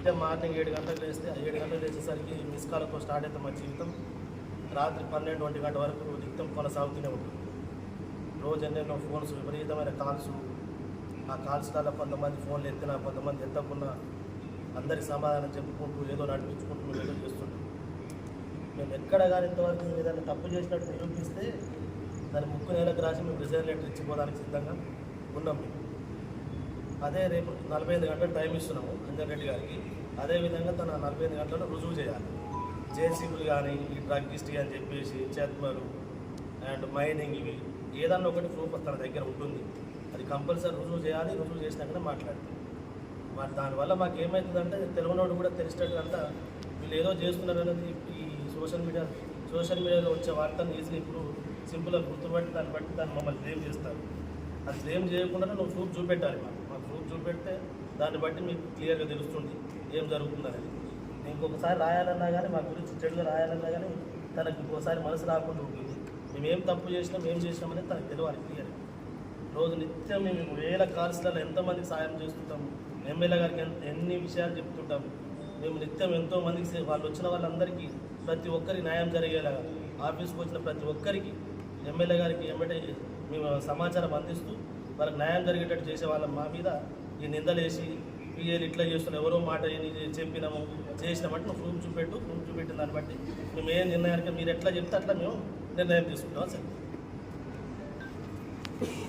అంటే మార్నింగ్ ఏడు గంటలకు లేస్తే ఏడు గంటలకు లేచేసరికి మిస్ కాల్తో స్టార్ట్ అవుతాం మా జీవితం. రాత్రి పన్నెండు ఒంటి గంట వరకు నిత్యం కొనసాగుతూనే ఉంటుంది. రోజు ఎన్నెన్నో ఫోన్స్ విపరీతమైన కాల్స్ ఆ కాల్స్ వల్ల కొంతమంది ఫోన్లు ఎత్తినా కొంతమంది ఎత్తకున్నా అందరికి సమాధానం చెప్పుకుంటూ ఏదో నడిపించుకుంటూ మేము ఏదో చేస్తుంటాం. మేము ఎక్కడ కానీ ఇంతవరకు ఏదైనా తప్పు చేసినట్టు నిరూపిస్తే దాని ముక్కు నేలకు రాసి మేము రిజైన్ లెటర్ ఇచ్చిపోవడానికి సిద్ధంగా ఉన్నాం మేము. అదే రేపు నలభై ఐదు గంటలు టైం ఇస్తున్నాము అంజన్ రెడ్డి గారికి అదేవిధంగా తన నలభై ఐదు గంటలను రుజువు చేయాలి. జేసీబులు కానీ ఈ డ్రగ్ హిస్టరీ అని చెప్పేసి చెత్మలు అండ్ మైనింగ్ ఇవి ఏదన్నా ఒకటి ప్రూఫ్ తన దగ్గర ఉంటుంది. అది కంపల్సరీ రుజువు చేయాలి రుజువు చేసినాకనే మాట్లాడతాం. మరి దానివల్ల మాకు ఏమవుతుందంటే తెలుగునోడు కూడా తెలిసేటంతా అంతా వీళ్ళు ఏదో చేస్తున్నారు అనేది ఈ సోషల్ మీడియా సోషల్ మీడియాలో వచ్చే వార్తను ఈజీగా ఇప్పుడు సింపుల్గా గుర్తుపట్టి దాన్ని బట్టి దాన్ని మమ్మల్ని బ్లేమ్ చేస్తారు. అది క్లెయిమ్ చేయకుండా నువ్వు ప్రూఫ్ చూపెట్టాలి మాకు. మాకు ప్రూఫ్ చూపెడితే దాన్ని బట్టి మీకు క్లియర్గా తెలుస్తుంది ఏం జరుగుతుందనేది ఇంకొకసారి రాయాలన్నా కానీ మా గురించి చెడుగా రాయాలన్నా కానీ తనకు ఇంకోసారి మనసు రాకుండా ఉంటుంది. మేము ఏం తప్పు చేసినాం ఏం చేసినామనేది తనకు తెలియాలి క్లియర్ రోజు నిత్యం మేము వేల కాల్స్లలో ఎంతమందికి సాయం చేస్తుంటాం ఎమ్మెల్యే గారికి ఎన్ని విషయాలు చెప్తుంటాము. మేము నిత్యం ఎంతో మందికి వాళ్ళు వచ్చిన వాళ్ళందరికీ ప్రతి ఒక్కరికి న్యాయం జరిగేలాగా ఆఫీస్కి వచ్చిన ప్రతి ఒక్కరికి ఎమ్మెల్యే గారికి ఎమ్మెల్యే మేము సమాచారం అందిస్తూ వాళ్ళకి న్యాయం జరిగేటట్టు చేసే వాళ్ళం మా మీద. ఈ నిందలేసి పిఏలు ఇట్లా చేస్తున్నారు ఎవరో మాట చెప్పినాము చేసినామంటే నువ్వు ప్రూఫ్ చూపెట్టు ప్రూఫ్ చూపెట్టిన దాన్ని బట్టి మేము ఏ నిర్ణయానికి మీరు ఎట్లా చెప్తే అట్లా మేము నిర్ణయం తీసుకుంటాం సార్